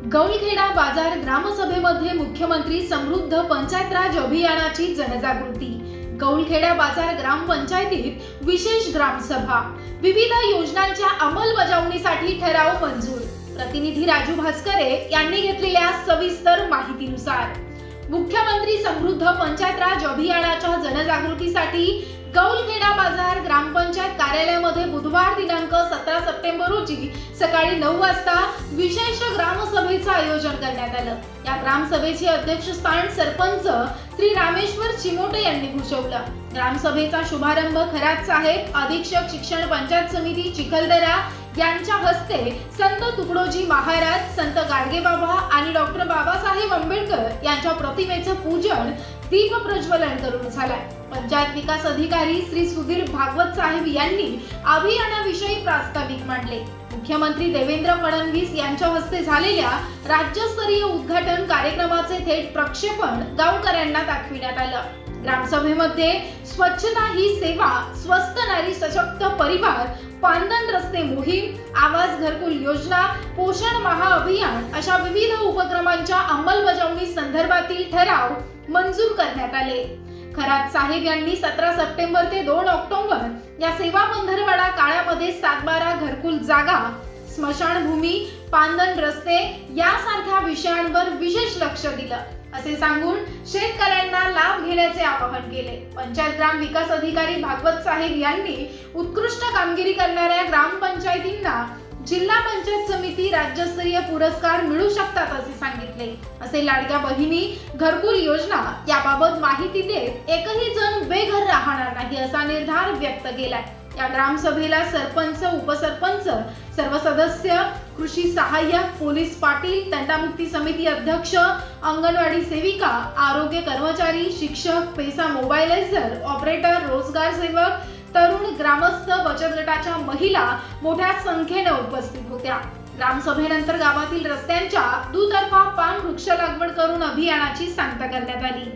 गौलखेडा बाजार ग्रामसभेमध्ये मुख्यमंत्री समृद्ध पंचायत राज अभियानाची जनजागृती. गौलखेडा बाजार ग्रामपंचायतीत विशेष ग्रामसभा. विविध योजनांच्या अंमलबजावणीसाठी ठराव मंजूर. प्रतिनिधी राजू भास्करे यांनी घेतलेल्या सविस्तर माहितीनुसार. मुख्यमंत्री समृद्ध पंचायत राज अभियानाच्या जनजागृतीसाठी गौलखेडा बाजार ग्रामपंचायत कार्यालयामध्ये बुधवार दिनांक सतरा सप्टेंबर रोजी सकाळी नऊ वाजता विशेष ग्रामसभेचं आयोजन करण्यात आलं. या ग्रामसभेचे अध्यक्षस्थान सरपंच श्री रामेश्वर चिमोटे यांनी भूषवलं. ग्रामसभेचा शुभारंभ खराच साहेब अधीक्षक शिक्षण पंचायत समिती चिखलदरा यांच्या हस्ते संत तुकडोजी महाराज संत गाडगेबाबा आणि डॉक्टर बाबासाहेब आंबेडकर यांच्या प्रतिमेचं पूजन दीप प्रज्वलन करून झालाय. पंचायत विकास अधिकारी श्री सुधीर भागवत साहेब यांनी अभियानाविषयी प्रास्ताविक मांडले. मुख्यमंत्री देवेंद्र फडणवीस यांच्या हस्ते झालेल्या राज्यस्तरीय उद्घाटन कार्यक्रमाचे थेट प्रक्षेपण गावकऱ्यांना दाखविण्यात आलं. ग्रामसभेमध्ये स्वच्छता ही सेवा स्वस्त नारी सशक्त परिवार पांदन रस्ते मोहीम आवाज घरकुल योजना पोषण महाअभियान अशा विविध उपक्रमांच्या अंमलबजावणी संदर्भातील ठराव मंजूर करण्यात आले. खरात साहेब यांनी सतरा सप्टेंबर ते दोन ऑक्टोबर या सेवा पंधरवाडा काळामध्ये सातबारा घरकुल जागा स्मशानभूमी पांदन रस्ते यासारख्या विषयांवर विशेष लक्ष दिलं. असे सांगून शेतकऱ्यांना लाभ घेण्याचे आवाहन केले. पंचायत ग्राम विकास अधिकारी भागवत साहेब यांनी उत्कृष्ट कामगिरी करणाऱ्या ग्रामपंचायतींना जिल्हा पंचायत समिती राज्यस्तरीय पुरस्कार मिळू शकतात असे सांगितले. असे लाडक्या बहिणी घरकुल योजना याबाबत माहिती देत एकही जण बेघर राहणार नाही असा निर्धार व्यक्त केलाय. या ग्रामसभेला सरपंच उपसरपंच सर्व सदस्य कृषी सहाय्यक पोलीस पाटील तंटामुक्ती समिती अध्यक्ष अंगणवाडी सेविका आरोग्य कर्मचारी शिक्षक पेसा मोबाईलायझर ऑपरेटर रोजगार सेवक तरुण ग्रामस्थ बचत गटाच्या महिला मोठ्या संख्येने उपस्थित होत्या. ग्रामसभेनंतर गावातील रस्त्यांच्या दुतर्फा पान वृक्ष लागवड करून अभियानाची सांगता करण्यात आली.